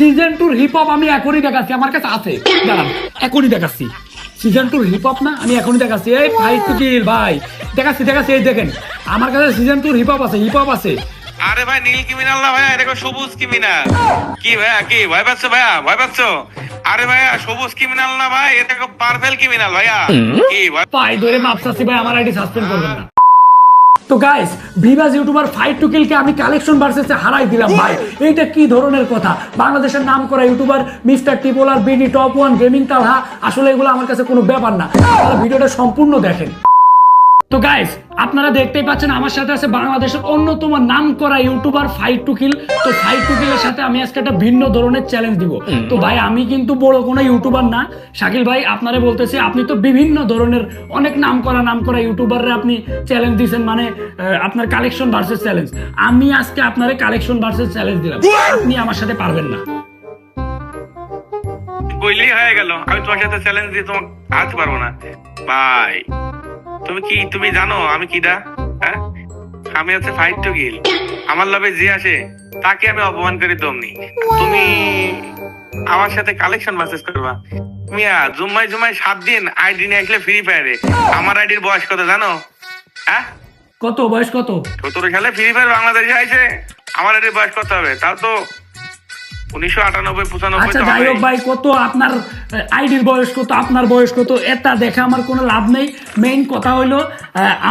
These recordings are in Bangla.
সিজন টুর হিপ হপ আমি এখনই দেখাচ্ছি আমার কাছে আছে। দাঁড়ান এখনই দেখাচ্ছি। সিজন টুর হিপ হপ না আমি এখনই দেখাচ্ছি। এই ভাই তুকিল ভাই দেখাচ্ছি দেখাচ্ছি এই দেখেন আমার কাছে সিজন টুর হিপ হপ আছে হিপ হপ আছে। আরে ভাই নীল ক্রিমিনাল না ভাইয়া এটা সবুজ ক্রিমিনাল কি ভাইয়া কি? ভয় পাচ্ছ ভাইয়া? ভয় পাচ্ছ? আরে ভাইয়া সবুজ ক্রিমিনাল না ভাই? এটা পার্পেল ক্রিমিনাল ভাইয়া? কি ভাই ধরে মাপ চাচ্ছি ভাই আমার আইডি সাসপেন্ড করবেন না। তো গাইস ভিভাস ইউটিউবার ফাইট টু কিলকে আমি কালেকশন ভার্সেসে হারাই দিলাম, ভাই। এইটা কি ধরনের কথা? বাংলাদেশের নাম করা YouTuber mister টিপোলার BD top one gaming Talha আসলে এগুলো আমার কাছে কোনো ব্যাপার না। ভিডিওটা সম্পূর্ণ দেখেন। তো গাইস আপনারা দেখতেই পাচ্ছেন আমার সাথে আছে বাংলাদেশের অন্যতম নাম করা ইউটিউবার ফাইট টু কিল। তো ফাইট টু কিলের সাথে আমি আজকে একটা ভিন্ন ধরনের চ্যালেঞ্জ দিব। তো ভাই আমি কিন্তু বড় কোনো ইউটিউবার না। শাকিল ভাই আপনারা বলতেছে আপনি তো বিভিন্ন ধরনের অনেক নাম করা নাম করা ইউটিউবাররা আপনি চ্যালেঞ্জ দিয়েছেন মানে আপনার কালেকশন ভার্সেস চ্যালেঞ্জ আমি আজকে আপনারে কালেকশন ভার্সেস চ্যালেঞ্জ দিলাম। আপনি আমার সাথে পারবেন না। কইলেই হয়ে গেল। আমি তোমার সাথে চ্যালেঞ্জ দিয়ে তোমাকে হারতে পারব না। ভাই তুমি কি তুমি জানো আমি কিডা হ্যাঁ? আমি হচ্ছে ফাইট টু গিল আমার লাভে যে আসে তাকে আমি অপমান করে দমনি। তুমি আমার সাথে কালেকশন বাসেস করবা। মিয়া জুম্মাই জুম্মাই সাত দিন আইডি নিয়ে আসলে ফ্রি ফায়ারে আমার আইডির বয়স কত জানো? হ্যাঁ? কত বয়স কত? সতেরো সালে ফ্রি ফায়ার বাংলাদেশে আইছে। আমার আইডির বয়স কত হবে? তাও তো উনিশশো আটানব্বই পঁচানব্বই আচ্ছা যাই হোক ভাই কত আপনার আইডির বয়স কত আপনার বয়স কত এটা দেখে আমার কোনো লাভ নেই। মেইন কথা হইল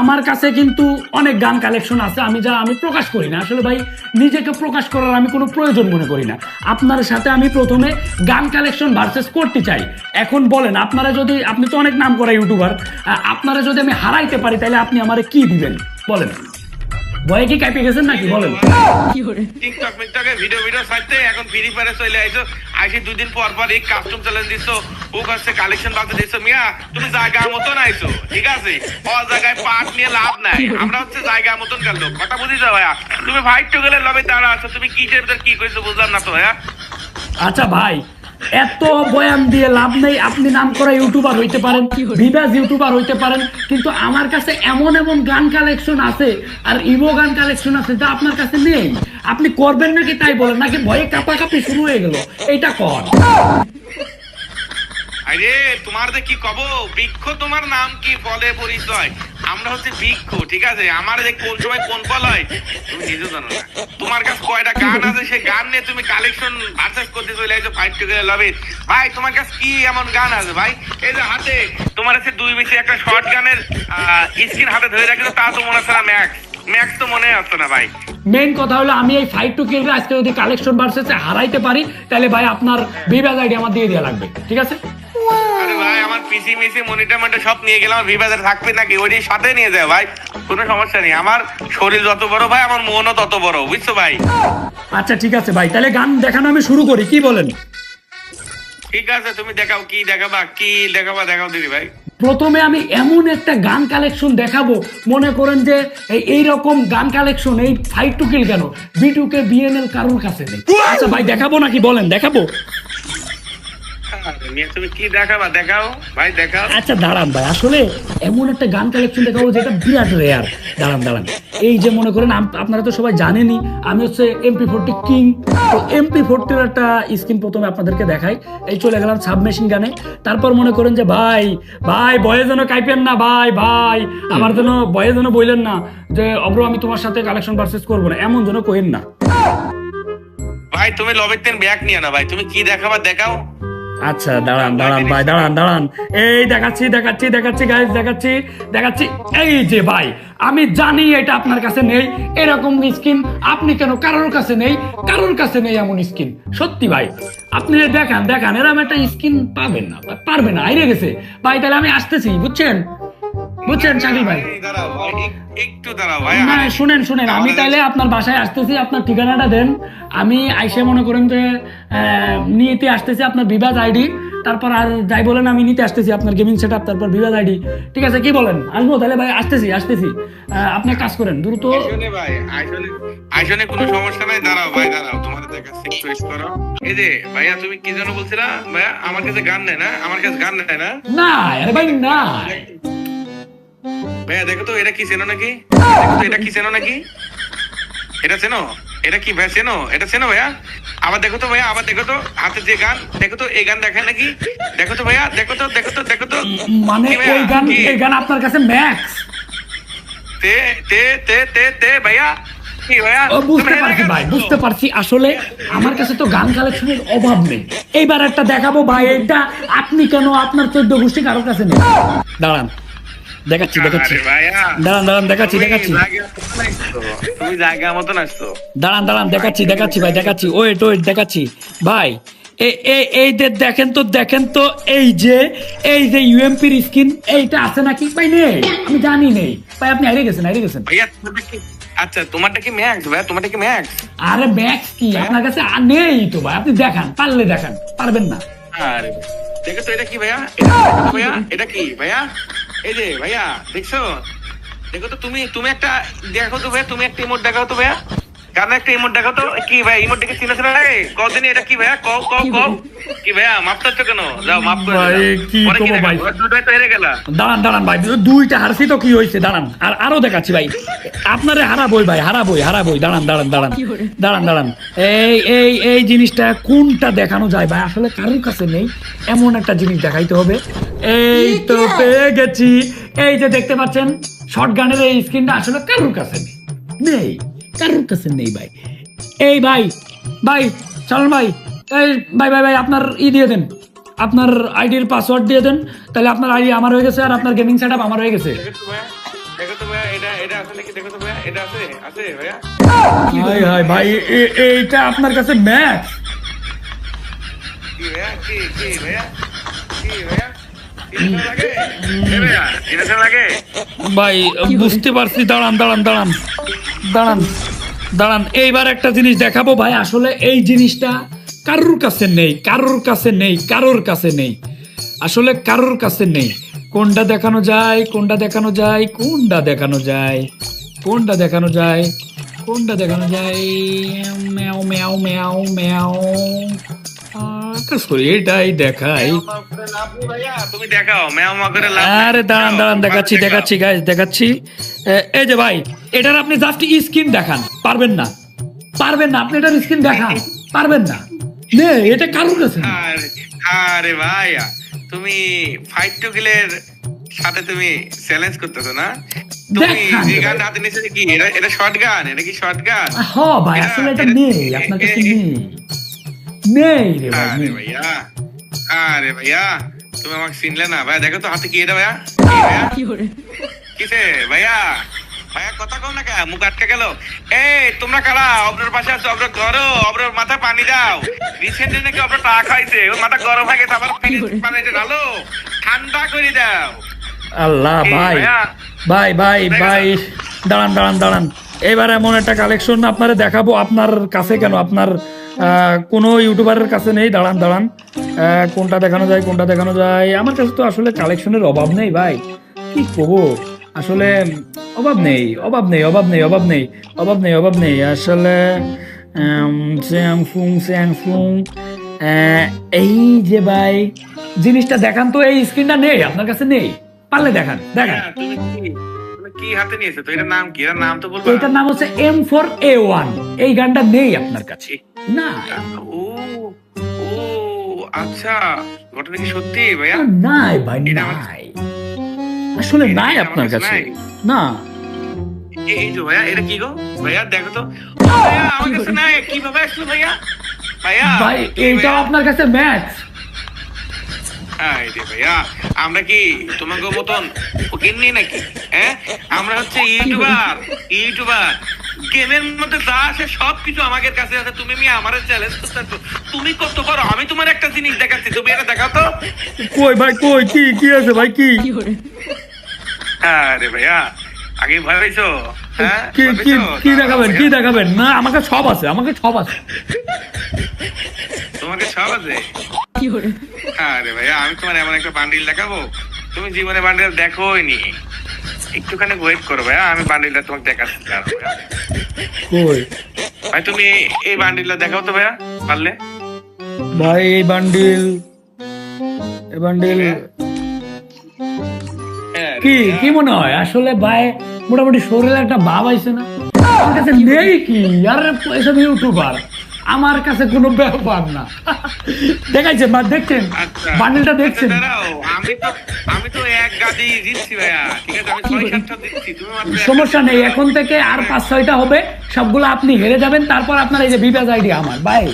আমার কাছে কিন্তু অনেক গান কালেকশন আছে আমি যা আমি প্রকাশ করি না। আসলে ভাই নিজেকে প্রকাশ করার আমি কোনো প্রয়োজন মনে করি না। আপনার সাথে আমি প্রথমে গান কালেকশন ভার্সেস করতে চাই। এখন বলেন আপনারা যদি আপনি তো অনেক নাম করা ইউটিউবার আপনারা যদি আমি হারাইতে পারি তাহলে আপনি আমারে কি দিবেন? বলেন। ভয়ে কি কাঁপে গেছেন নাকি? বলেন। টিকটক মিকটকে ভিডিও ভিডিও এখন ফ্রি ফায়ারে চলে আইছো। আইসি দুই দিন পর পর এই কাস্টম চ্যালেঞ্জ দিছো। ও কাছে কালেকশন বাকি দিছো। মিয়া তুমি জায়গা মতন আইছো ঠিক আছে? ও জায়গায় পাট নিয়ে লাভ নাই। আমরা হচ্ছে জায়গা মতন গেল কথা বুঝিছো ভাইয়া? তুমি ফাইট টু গেলে লবে দাঁড়া আছো। তুমি কি ভিতর কি কইছো বুঝলাম না তো ভাইয়া। আচ্ছা ভাই এত বয়ান দিয়ে লাভ নেই। আপনি নাম করা ইউটিউবার হইতে পারেন ভিভাস ইউটিউবার হইতে পারেন কিন্তু আমার কাছে এমন এমন গান কালেকশন আছে আর ইভো গান কালেকশন আছে যা আপনার কাছে নেই। আপনি করবেন নাকি তাই বলেন নাকি ভয়ে কাপাকাপি শুরু হয়ে গেল? এটা কর। আরে তোমার যে কি কব বৃক্ষ তোমার নাম কি বলে পরিচয়? আমরা হচ্ছে বৃক্ষ ঠিক আছে? আমার যে কোন সময় কোন ফল হয় তুমি নিজে জানো না। তোমার কাছে কয়টা গান আছে সেই গান নিয়ে তুমি কালেকশন ভার্সেস করতে চলে আসছো ফাইট টু গেলে লবে ভাই তোমার কাছে কি এমন গান আছে ভাই? এই যে হাতে তোমার কাছে দুই বেশি একটা শর্ট গানের স্ক্রিন হাতে ধরে রাখছো তা তো মনে হচ্ছে না ম্যাক্স ম্যাক্স তো মনে হচ্ছে না ভাই। মেইন কথা হলো আমি এই ফাইট টু কিলরে আজকে যদি কালেকশন ভার্সেসে হারাইতে পারি তাহলে ভাই আপনার ভিভাস আইডি আমার দিয়ে দেওয়া লাগবে ঠিক আছে? পিসি মিসি মনিটর মনিটর সব নিয়ে গেলাম। ভিবাজার থাকবে নাকি? ওইটি সাথে নিয়ে যায় ভাই। কোনো সমস্যা নেই। আমার শরীর যত বড় ভাই আমার মনও তত বড়। বুঝছ ভাই? আচ্ছা ঠিক আছে ভাই। তাহলে গান দেখানো আমি শুরু করি। কি বলেন? ঠিক আছে তুমি দেখাও কি দেখাবা কি দেখাবা দেখাও দিদি ভাই। প্রথমে আমি এমন একটা গান কালেকশন দেখাবো। মনে করেন যে এই- রকম গান কালেকশন এই ফাইভ টু কিল কেন? বিটুকে বিএনএল কারোর কাছে নেই। আচ্ছা ভাই দেখাবো নাকি? বলেন দেখাবো। আচ্ছা দাঁড়ান ভাই। আসলে এমন একটা গান কালেকশন দেখাবো যেটা বিরাট রেয়ার দাঁড়ান দাঁড়ান। এই যে মনে করেন আপনারা তো সবাই জানেনই আমি হচ্ছে এমপি ফোরটি কিং তো এমপি ফোরটির একটা স্ক্রিন প্রথমে আপনাদেরকে দেখাই। এই চলে গেলাম সাবমেশিন গানে। তারপর মনে করেন যে ভাই ভাই বয়ে যেন কাইপেন না ভাই ভাই। আমার যেন বয়ে যেন বললেন না যে অব্র আমি তোমার সাথে কালেকশন পারচেস করব না। এমন যেন কইেন না। ভাই তুমি লবের তেন ব্যাগ নিয়ে না ভাই। তুমি কি দেখাবা দেখাও। আচ্ছা দাঁড়ান দাঁড়ান, ভাই, দাঁড়ান দাঁড়ান। এই দেখাচ্ছি দেখাচ্ছি দেখাচ্ছি গাইজ দেখাচ্ছি দেখাচ্ছি। এই যে ভাই, আমি জানি এটা আপনার কাছে নেই, এরকম স্কিন আপনি কেন কারোর কাছে নেই? কারোর কাছে নেই এমন স্কিন সত্যি ভাই, আপনি দেখান দেখান এরকম একটা স্কিন পাবেন না পারবেন না আইরে গেছে। ভাই, তাহলে আমি আসতেছি, বুঝছেন? বুঝছেন শাকিল ভাই? একটু দাঁড়াও না শুনেন শুনেন আমি তাইলে আপনার বাসায় আসতেছি আপনার ঠিকানাটা দেন। আমি আইসে মনে করেন যে নিতে আসতেছি আপনার বিবাদ আইডি। তারপর আর যাই বলেন আমি নিতে আসতেছি আপনার গেমিং সেট আপ তারপর বিবাদ আইডি। ঠিক আছে কি বলেন? আসব তাহলে ভাই আসতেছি আসতেছি। আপনি কাজ করেন দ্রুত আইসনে ভাই আইসনে আইসনে কোনো সমস্যা নাই দাঁড়াও ভাই দাঁড়াও তোমার করো। এই যে ভাইয়া তুমি কি যেন বলছিলা? ভাইয়া আমার কাছে গান নেই না? আমার কাছে গান নেই না? না আরে ভাই না। ভাইয়া দেখো তো এটা কি চেনো নাকি? এটা কি চেনো নাকি? এটা চেনো? এটা কি ভাইয়া চেনো? এটা চেনো ভাইয়া? আবার দেখো তো ভাইয়া আবার দেখো তো হাতে যে গান দেখো তো এই গান দেখায় নাকি? দেখো তো ভাইয়া দেখো তো দেখো তো দেখো তো। মানে ওই গান? এই গান আপনার কাছে ম্যাক্স তে তে তে তে তে ভাইয়া। পারছি ভাই বুঝতে পারছি। আসলে আমার কাছে তো গান কালেকশনের অভাব নেই। এইবার একটা দেখাবো ভাই এটা আপনি কেন আপনার চোদ্দ গোষ্ঠী কারোর কাছে নেই? দাঁড়ান। দেখাচ্ছি দেখাচ্ছি। দাঁড়ান দাঁড়ান দেখাচ্ছি দেখাচ্ছি। তুমি জায়গা মতন আসছো। দাঁড়ান দাঁড়ান দেখাচ্ছি দেখাচ্ছি ভাই দেখাচ্ছি। ওয়েট ওয়েট দেখাচ্ছি। ভাই এই যে দেখেন তো দেখেন তো এই যে এই যে ইউএমপির স্কিন এইটা আছে নাকি? ভাই নেই। আমি জানি নেই। ভাই আপনি হারিয়ে গেছেন হারিয়ে গেছেন। কি আচ্ছা তোমারটা কি ম্যাক্স ভাইয়া? তোমারটা কি ম্যাক্স আরে ম্যাক্স কি? আপনার কাছে আর নেই তো ভাই। আপনি দেখান পারলে দেখান। পারবেন না। আরে দেখো তো এটা কি ভাইয়া? এটা তো ভাইয়া এটা কি ভাইয়া? এই যে ভাইয়া, দেখছ? দেখো তো তুমি তুমি একটা দেখো তো ভাইয়া, তুমি একটা ইমোট দেখাও তো ভাইয়া। কারণ একটা ইমোট দেখাও তো। কি ভাই ইমোট দেখে চিনা চিনা লাগে? কদিন এটা কি ভাইয়া কও কও কও। কি ভাইয়া মাপ চাচ্ছ কেন? যাও মাপ করে ভাই, কি ভাই? দুটোই তো হেরে গেলা। দাঁড়ান দাঁড়ান ভাই দুইটা হারছি তো কি হয়েছে দাঁড়ান আর আরও দেখাচ্ছি ভাই। আপনারে হারাবই ভাই হারাবই হারাবই। দাঁড়ান দাঁড়ান দাঁড়ান। দাঁড়ান দাঁড়ান। এই এই এই জিনিসটা কোনটা দেখানো যায় ভাই? আসলে কারোর কাছে নেই। এমন একটা জিনিস দেখাইতে হবে। এই তো পেয়ে গেছি। এই যে দেখতে পাচ্ছেন শর্ট গানের এই স্ক্রিনটা আসলে কারোর কাছে নেই? নেই। কারোর কাছে নেই ভাই। এই ভাই ভাই চলুন ভাই। এই ভাই ভাই ভাই আপনার ই দিয়ে দেন। আপনার আইডির পাসওয়ার্ড দিয়ে দেন। তাহলে আপনার আইডি আমার হয়ে গেছে আর আপনার গেমিং সেটআপ আমার হয়ে গেছে। দেখো তো ভাইয়া দেখো তো ভাইয়া এটা এটা আসলে কি? দেখো তো ভাইয়া এটা আছে আছে ভাইয়া। হাই হাই ভাই এইটা আপনার কাছে ম্যাক্স কি ভাইয়া কি কি ভাইয়া কি ভাইয়া? ভাই, বুঝতে পারছি, দাঁড়ান দাঁড়ান দাঁড়ান। দাঁড়ান দাঁড়ান। এইবার একটা জিনিস দেখাবো ভাই, আসলে এই জিনিসটা কারোর কাছে নেই, কারোর কাছে নেই, কারোর কাছে নেই। আসলে কারোর কাছে নেই। কোনটা দেখানো যায়, কোনটা দেখানো যায়, কোনটা দেখানো যায়, কোনটা দেখানো যায়, কোনটা দেখানো যায়? ম্যাও ম্যাও ম্যাও ম্যাও। আকাশ করি দেখাই। ভাইয়া তুমি দেখাও ম্যাও মা করে লাভ আরে দাঁড়ান দাঁড়ান দেখাচ্ছি দেখাচ্ছি গাইজ দেখাচ্ছি। এ- এই যে ভাই এটার আপনি জাস্ট স্ক্রিন দেখান পারবেন না। পারবেন না আপনি এটার স্ক্রিন দেখান পারবেন না। নে এটা কারোর কাছে? আরে ভাইয়া তুমি ফাইট টু কিলের সাথে তুমি চ্যালেঞ্জ করতেছো না? তুমি যে গান হাতে নিয়েছো কি এটা এটা শর্ট গান এটা কি শর্ট গান হ ভাই আসলে এটা- নেই আপনার কাছে নেই। নেই রে ভাই আরে নেই। ভাইয়া আরে ভাইয়া তুমি আমাকে চিনলে না। ভাইয়া দেখো তো হাতে কি এটা ভাইয়া? কি ভাইয়া কিসে? ভাইয়া ভাইয়া কথা কম না কে মুখ আটকে গেল। এই তোমরা কারা? অব্রের পাশে আছো অব্রের ঘরো অব্রের মাথায় পানি দাও। রিসেন্টলি নাকি অব্রের টাকা খাইছে ওর মাথা গরম হয়ে গেছে আবার পানিতে ঢালো। ঠান্ডা করে দাও। আল্লাহ ভাই। ভাইয়া। ভাই ভাই ভাই। দাঁড়ান দাঁড়ান দাঁড়ান। এবার এমন একটা কালেকশন আপনারে দেখাবো। আপনার কাছে কেন? আপনার কোনো ইউটিউবারের কাছে নেই দাঁড়ান দাঁড়ান। কোনটা দেখানো যায় কোনটা দেখানো যায়? আমার কাছে তো আসলে কালেকশনের অভাব নেই ভাই। কি করব? আসলে অভাব নেই অভাব নেই অভাব নেই অভাব নেই অভাব নেই অভাব নেই। আসলে উম, স্যাং ফুং স্যাং ফুং আহ, এই যে ভাই জিনিসটা দেখান তো এই স্ক্রিনটা নেই আপনার কাছে নেই। পারলে দেখান দেখান। হ্যাঁ, কি? হাতে নিয়েছো? তো এটার নাম কি? এটার নাম তো বলব। এটার নাম হচ্ছে এম ফোর এ ওয়ান এই গানটা নেই আপনার কাছে। না। ও ও আচ্ছা ঘটনা কি সত্যি ভাইয়া? নাই ভাই নাই। আসলে নাই আপনার কাছে না। এই এই ভাইয়া এটা কি গো? ভাইয়া দেখো তো। ভাইয়া আমার কাছে নাই কীভাবে আসলো ভাইয়া? ভাইয়া ভাই এইটা আপনার কাছে ভাইয়া আমরা কি তোমাকে মতন নাকি? হ্যাঁ? আমরা হচ্ছে ইউটিউবার ইউটিউবার। গেমের মধ্যে যা আছে সব কিছু আমাদের কাছে আছে। তুমি আমি আমার চ্যালেঞ্জ করতেছো তুমি কত পারো আমি তোমার একটা জিনিস দেখাচ্ছি। তুমি এটা দেখাও তো। কই ভাই কই? কি কি আছে ভাই? কি? আরে ভাইয়া আগে ভয় পাইছো? হ্যাঁ? কি কি দেখাবেন কি দেখাবেন? না আমাকে সব আছে আমাকে সব আছে। তোমাকে সব আছে? আরে ভাইয়া আমি তোমার এমন একটা বান্ডিল দেখাবো। তুমি জীবনে বান্ডিল দেখোই নি একটুখানি ওয়েট করো ভাইয়া আমি বান্ডিলটা তোমাকে দেখাচ্ছি। কই? ভাই তুমি এই বান্ডিলটা দেখাও তো ভাইয়া পারলে? ভাই এই বান্ডিল এই বান্ডিল। হ্যাঁ, কি কি মনে হয়? আসলে ভাই মোটামুটি শরীরে একটা ভাব আইছে না। আমার কাছে নেই কি? আর এসব ইউটিউবার আমার কাছে কোনো ব্যাপার না। দেখাইছে বা দেখছেন? আচ্ছা। বান্ডেলটা দেখছেন? আচ্ছা, আমি তো আমি তো এক গাদি দিচ্ছি ভাইয়া। ঠিক আছে আমি ছয় সাতটা দিচ্ছি তুমি মাত্র সমস্যা নেই এখন থেকে আর পাঁচ ছয়টা হবে সবগুলো আপনি হেরে যাবেন তারপর আপনার এই যে বিবাজ আইডি আমার। বাই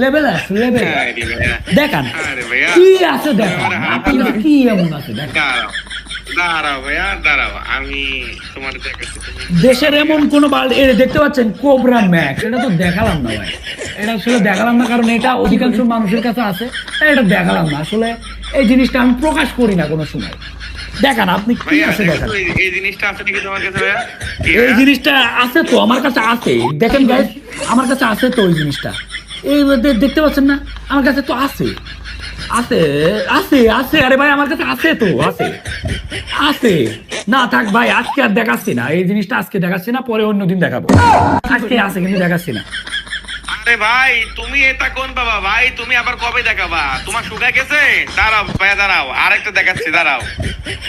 লেভেল আছে লেভেল দেখান কি আছে দেখান? আপনার কি এমন আছে? দেখান। দাঁড়াও দাঁড়াও ভাইয়া দাঁড়াও আমি তোমার দেখাচ্ছি। দেশের এমন কোন দেখতে পাচ্ছেন কোবরা ম্যাক্স এটা তো দেখালাম না ভাই। এটা আসলে দেখালাম না কারণ এটা অধিকাংশ মানুষের কাছে আছে তাই এটা দেখালাম না। আসলে এই জিনিসটা আমি প্রকাশ করি না কোনো সময়। দেখান আপনি কি আছে দেখান? এই- এই জিনিসটা আছে নাকি তোমার কাছে ভাইয়া? এই জিনিসটা আছে তো আমার কাছে আছে। দেখেন গাইস আমার কাছে আছে তো ওই জিনিসটা। এই দেখতে পাচ্ছেন না? আমার কাছে তো আছে। আছে আছে আছে। আরে ভাই আমার কাছে আছে তো আছে। আছে। না থাক ভাই আজকে আর দেখাচ্ছি না। এই জিনিসটা আজকে দেখাচ্ছি না পরে দেখাবো। আজকে আছে কিন্তু দেখাচ্ছি না। আরে ভাই তুমি এটা কোন বাবা? ভাই তুমি আবার কবে দেখাবা? তোমার গেছে? দাঁড়াও ভাইয়া দাঁড়াও। আরেকটা দেখাচ্ছি দাঁড়াও।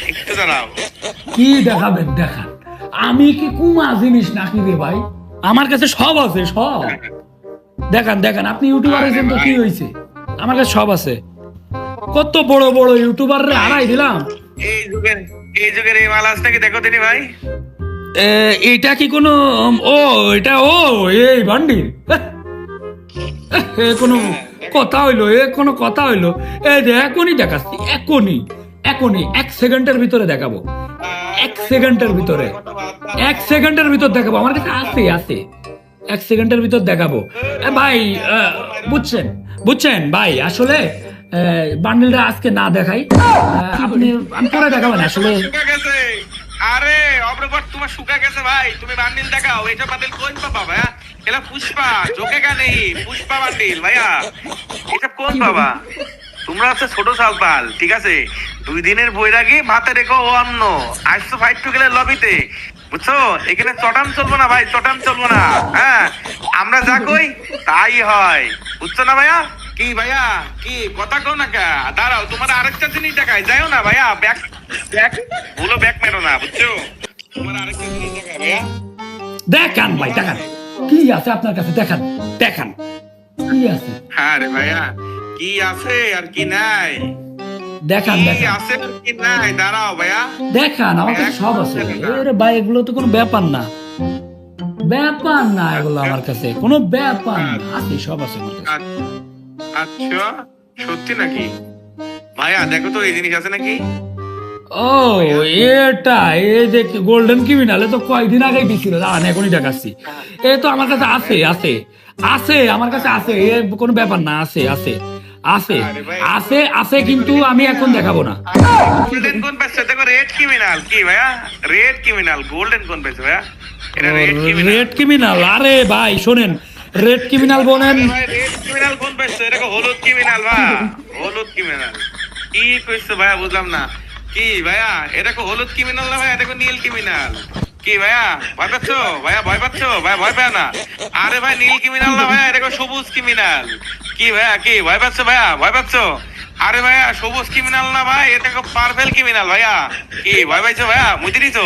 একটু দাঁড়াও। কি দেখাবেন দেখান। আমি কি কুমা জিনিস নাকি রে ভাই? আমার কাছে সব আছে সব। দেখান দেখান। আপনি ইউটিউবার হয়েছেন তো কি হয়েছে? আমার কাছে সব আছে। কত বড় বড় ইউটিউবার রে হারাই দিলাম। এই যুগের এই যুগের এই মাল আসটা কি দেখো তিনি ভাই? এটা কি কোনো ও এটা ও এই বান্ডিল এ কোনো কথা হইল এ কোনো কথা হইল। এ এখনই দেখাচ্ছি এখনই এখনই এক সেকেন্ডের ভিতরে দেখাবো। এক সেকেন্ডের ভিতরে এক সেকেন্ডের ভিতর দেখাবো। আমার কাছে আছে আছে। এক সেকেন্ডের ভিতর দেখাবো। এ ভাই বুঝছেন বুঝছেন ভাই আসলে বান্ডেলটা আজকে না দেখাই। আপনি, আমি পরে আসলে? তোমার হচ্ছে ছোট সালপাল, ঠিক আছে? দুই দিনের বৈরাগী ভাতে রেখো ও অন্য। আজ তো টু গেলে লবিতে বুঝছ? এখানে চটাম চলবো না ভাই চটাম চলবো না। হ্যাঁ আমরা যা কই, তাই হয়। বুঝছ না ভাইয়া? কি ভাইয়া? কি কথা কও না কা? দাঁড়াও তোমার আরেকটা জিনিস দেখাই। যাইও না ভাইয়া ব্যাক ব্যাক ভুলো ব্যাক মেরো না বুঝছ? তোমার আরেকটা জিনিস দেখাই ভাইয়া। দেখান ভাই দেখান। কি আছে আপনার কাছে? দেখান দেখান। কি আছে? হ্যাঁ ভাইয়া কি আছে আর কি নাই? দেখান দেখান। আছে কি নাই? দাঁড়াও ভাইয়া। দেখান আমার কাছে সব আছে। আরে ভাই এগুলো তো কোনো ব্যাপার না। ব্যাপার না এগুলো আমার কাছে। কোনো ব্যাপার না আছে সব আছে আমার কাছে। আচ্ছা সত্যি নাকি? ভাইয়া দেখো তো এই জিনিস আছে নাকি? ও এটা এই যে গোল্ডেন ক্রিমিনাল তো কয়েকদিন আগেই দিছিল। দাঁড়ান এখনই দেখাচ্ছি। এ তো আমার কাছে আছে আছে আছে আমার কাছে আছে এ কোনো ব্যাপার না আছে আছে আছে আছে আছে কিন্তু আমি এখন দেখাবো না। গোল্ডেন কোন দেখো রেড ক্রিমিনাল কি ভাইয়া? রেড ক্রিমিনাল গোল্ডেন কোন পেছে ভাইয়া? রেড ক্রিমিনাল আরে ভাই শোনেন রেড ক্রিমিনাল বলেন। রেড ক্রিমিনাল কোন পেছে এটা হলুদ ক্রিমিনাল ভাই। হলুদ ক্রিমিনাল কি কইছো ভাইয়া, বুঝলাম না। কি ভাইয়া এটা কো হলুদ ক্রিমিনাল না ভাইয়া এটা কো নীল ক্রিমিনাল কি ভাইয়া, ভয় পাচ্ছ? ভাইয়া, ভয় পাচ্ছ? ভাই ভয় পায় না। আরে ভাই, নীল ক্রিমিনাল না ভাইয়া এটা কো সবুজ ক্রিমিনাল কি ভাইয়া, কি ভয় পাচ্ছ ভাইয়া, ভয় পাচ্ছ? আরে ভাইয়া, সবুজ ক্রিমিনাল না ভাই এটা কো পার্পল ক্রিমিনাল ভাইয়া। কি ভয় পাইছো ভাইয়া মুই দিছো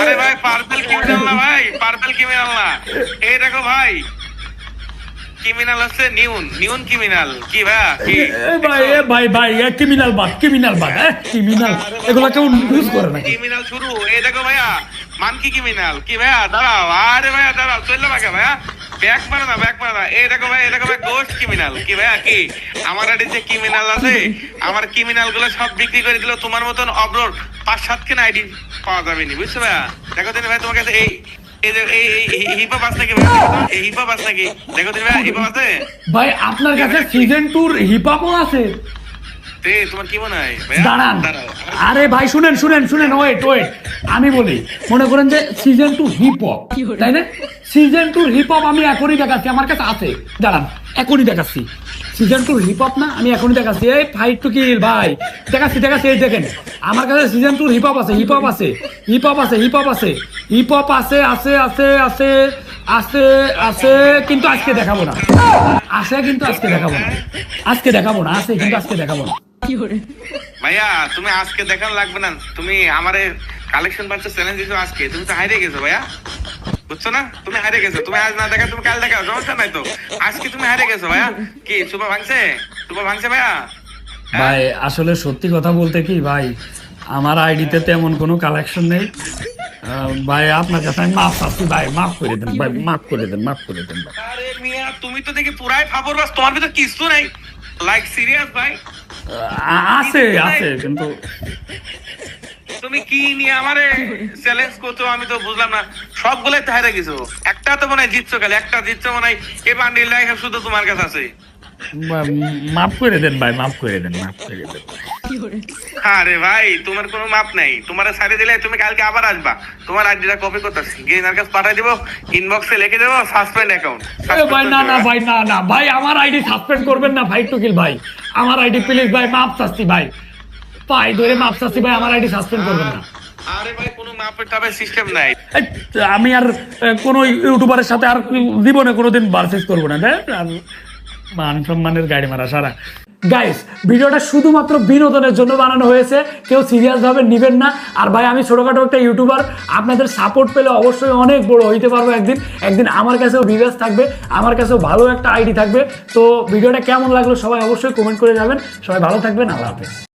আরে ভাই পার্পল ক্রিমিনাল না ভাই পার্পল ক্রিমিনাল না। এই দেখো ভাই ক্রিমিনাল হচ্ছে নিউন নিউন ক্রিমিনাল কি কি? এ ভাই এ ভাই ভাই এ ক্রিমিনাল বাদ ক্রিমিনাল বাদ এ ক্রিমিনাল এগুলা কেউ ইউজ করে নাকি? ক্রিমিনাল শুরু। এই দেখো ভাইয়া মানকি ক্রিমিনাল কি ভাইয়া? দাঁড়াও আরে ভাইয়া দাঁড়াও চললে বাকে ভাইয়া। ব্যাক মারে না ব্যাক মারে না। এই দেখো ভাই এই দেখো ভাই গোস্ট ক্রিমিনাল কি ভাইয়া কি? আমার আড়ি যে ক্রিমিনাল আছে আমার ক্রিমিনালগুলো সব বিক্রি করে দিল তোমার মতন অব্রোর পাঁচ সাত কেন আইডি পাওয়া যাবে নি বুঝছ ভাইয়া? দেখো দিন ভাই তোমার কাছে এই ভাই? আপনার কাছে সিজন টুর হিপহপও আছে। তোমার কি মনে হয়? দাঁড়ান। আরে ভাই শুনেন শুনেন শুনেন ওয়েট ওয়েট আমি বলি মনে করেন যে সিজন টু হিপ হপ তাই না? সিজন টুর হিপ হপ আমি এখনই দেখাচ্ছি আমার কাছে আছে। দাঁড়ান এখনই দেখাচ্ছি। সিজন টুর হিপ হপ না? আমি এখনই দেখাচ্ছি। এই ফাইট টু কিল ভাই। দেখাচ্ছি দেখাচ্ছি এই দেখেন। আমার কাছে সিজন টুর হিপ হপ আছে হিপ হপ আছে হিপ হপ আছে হিপ হপ আছে। হিপ হপ আছে আছে আছে আছে আছে আছে কিন্তু আজকে দেখাবো না। আছে কিন্তু আজকে দেখাবো না। আজকে দেখাবো না আছে কিন্তু আজকে দেখাবো না। ভাইয়া তুমি আজকে দেখানো লাগবে না। তুমি আমারে কালেকশন বাচ্চা চ্যালেঞ্জ দিছো আজকে। তুমি তো হারিয়ে গেছো ভাইয়া। বুঝছ না? তুমি হারে গেছো। তুমি আজ না দেখা তুমি কাল দেখা সমস্যা নাই তো। আজকে তুমি হারে গেছো ভাইয়া। কি সুপার ভাঙছে? সুপার ভাঙছে ভাইয়া? ভাই আসলে সত্যি কথা বলতে কি ভাই আমার আইডিতে তেমন কোনো কালেকশন নেই। ভাই আপনার কাছে আমি মাফ চাচ্ছি ভাই মাফ করে দেন ভাই মাফ করে দেন মাফ করে দেন ভাই। আরে মিয়া তুমি তো দেখি পুরাই ফাবর বাস তোমার ভিতর কিছু নাই। লাইক সিরিয়াস ভাই? আছে আছে কিন্তু তুমি কি নিয়ে আমারে চ্যালেঞ্জ করছ আমি তো বুঝলাম না। সবগুলাই তো হারে গেছো। একটা তো মনে হয় জিতছো খালি একটা জিতছো মনে হয় এই বান্ডিল লাইফ শুধু তোমার কাছে আছে। মাফ করে দেন ভাই মাফ করে দেন মাফ করে দেন। আরে ভাই তোমার কোনো মাপ নাই। তোমার সারি দিলে তুমি কালকে আবার আসবা। তোমার আইডিটা কপি করতেছি। গেইনার কাছে পাঠাই দিব ইনবক্সে লিখে দেবো সাসপেন্ড অ্যাকাউন্ট এ ভাই না না ভাই না না ভাই আমার আইডি সাসপেন্ড করবেন না ভাই টুকিল ভাই। আমার আইডি প্লিজ ভাই মাফ চাচ্ছি ভাই। পাই ধরে মাফ চাচ্ছি ভাই আমার আইডি সাসপেন্ড করবেন না। কোনো মাপের টাপের আমি আর কোনো ইউটিউবারের সাথে আর জীবনে কোনোদিন বার্সেস করব না দেখ মান সম্মানের গাড়ি মারা, সারা। গাইস ভিডিওটা শুধুমাত্র বিনোদনের জন্য বানানো হয়েছে। কেউ সিরিয়াস ভাবে নিবেন না। আর ভাই, আমি ছোটখাটো একটা ইউটিউবার। আপনাদের সাপোর্ট পেলে অবশ্যই অনেক বড় হইতে পারব একদিন। একদিন আমার কাছেও ভিডিওস থাকবে, আমার কাছেও ভালো একটা আইডি থাকবে। তো ভিডিওটা কেমন লাগল সবাই অবশ্যই কমেন্ট করে যাবেন সবাই ভালো থাকবেন, আল্লাহ হাফেজ।